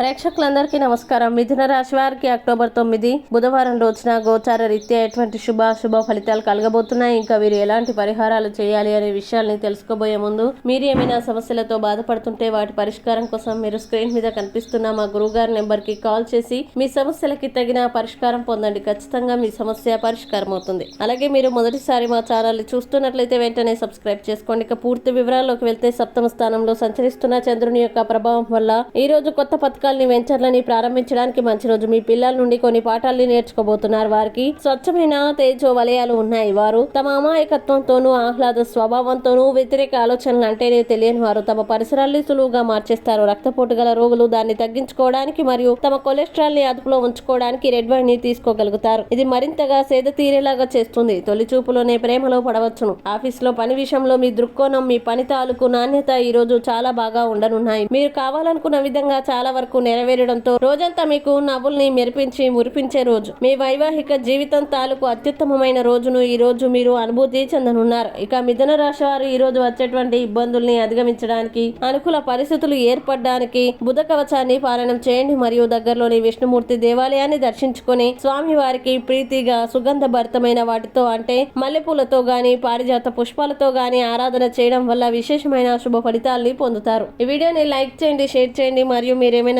ప్రేక్షకులందరికీ నమస్కారం. మిథున రాశి వారికి అక్టోబర్ తొమ్మిది బుధవారం రోజున గోచార రీత్యా ఎటువంటి శుభ శుభ ఫలితాలు కలగబోతున్నాయి? ఇంకా వీరు ఎలాంటి పరిహారాలు చేయాలి అనే విషయాల్ని తెలుసుకోబోయే ముందు మీరు ఏమైనా సమస్యలతో బాధపడుతుంటే వాటి పరిష్కారం కోసం మీరు స్క్రీన్ మీద కనిపిస్తున్న మా గురువుగారి నెంబర్కి కాల్ చేసి మీ సమస్యలకి తగిన పరిష్కారం పొందండి. ఖచ్చితంగా మీ సమస్య పరిష్కారం అవుతుంది. అలాగే మీరు మొదటిసారి మా ఛానల్ని చూస్తున్నట్లయితే వెంటనే సబ్స్క్రైబ్ చేసుకోండి. ఇక పూర్తి వివరాల్లోకి వెళ్తే సప్తమ స్థానంలో సంచరిస్తున్న చంద్రుని యొక్క ప్రభావం వల్ల ఈ రోజు కొత్త పథకాల్ని వెంచర్లని ప్రారంభించడానికి మంచి రోజు. మీ పిల్లల నుండి కొన్ని పాఠాల్ని నేర్చుకోబోతున్నారు వారికి. స్వచ్ఛమైన తేజో వలయాలు ఉన్నాయి. వారు తమ అమాయకత్వంతోనూ ఆహ్లాద స్వభావంతోనూ వ్యతిరేక ఆలోచనలు అంటేనే తెలియని వారు. తమ పరిసరాల్ని సులువుగా మార్చేస్తారు. రక్తపోటు గల రోగులు దాన్ని తగ్గించుకోవడానికి మరియు తమ కొలెస్ట్రాల్ని అదుపులో ఉంచుకోవడానికి రెడ్ వైన్ని తీసుకోగలుగుతారు. ఇది మరింతగా సేద తీరేలాగా చేస్తుంది. తొలి చూపులోనే ప్రేమలో పడవచ్చును. ఆఫీస్లో పని విషయంలో మీ దృక్కోణం మీ పని తాలూకు నాణ్యత ఈ రోజు చాలా బాగా ఉండనున్నాయి. మీరు కావాలనుకున్న విధంగా చాలా వరకు నెరవేరడంతో రోజంతా మీకు నవ్వుల్ని మెరిపించి మురిపించే రోజు. మీ వైవాహిక జీవితం తాలూకు అత్యుత్తమమైన రోజును ఈ రోజు మీరు అనుభూతి చెందనున్నారు. ఇక మిథున రాశి వారు ఈ రోజు వచ్చేటువంటి ఇబ్బందుల్ని అధిగమించడానికి అనుకూల పరిస్థితులు ఏర్పడడానికి బుధ కవచాన్ని పాలనం చేయండి. మరియు దగ్గరలోని విష్ణుమూర్తి దేవాలయాన్ని దర్శించుకొని స్వామి వారికి ప్రీతిగా సుగంధభరితమైన వాటితో అంటే మల్లెపూలతో గాని పారిజాత పుష్పాలతో గాని ఆరాధన చేయడం వల్ల విశేషమైన శుభ ఫలితాల్ని పొందుతారు. ఈ వీడియోని లైక్ చేయండి షేర్ చేయండి. మరియు మీరేమైనా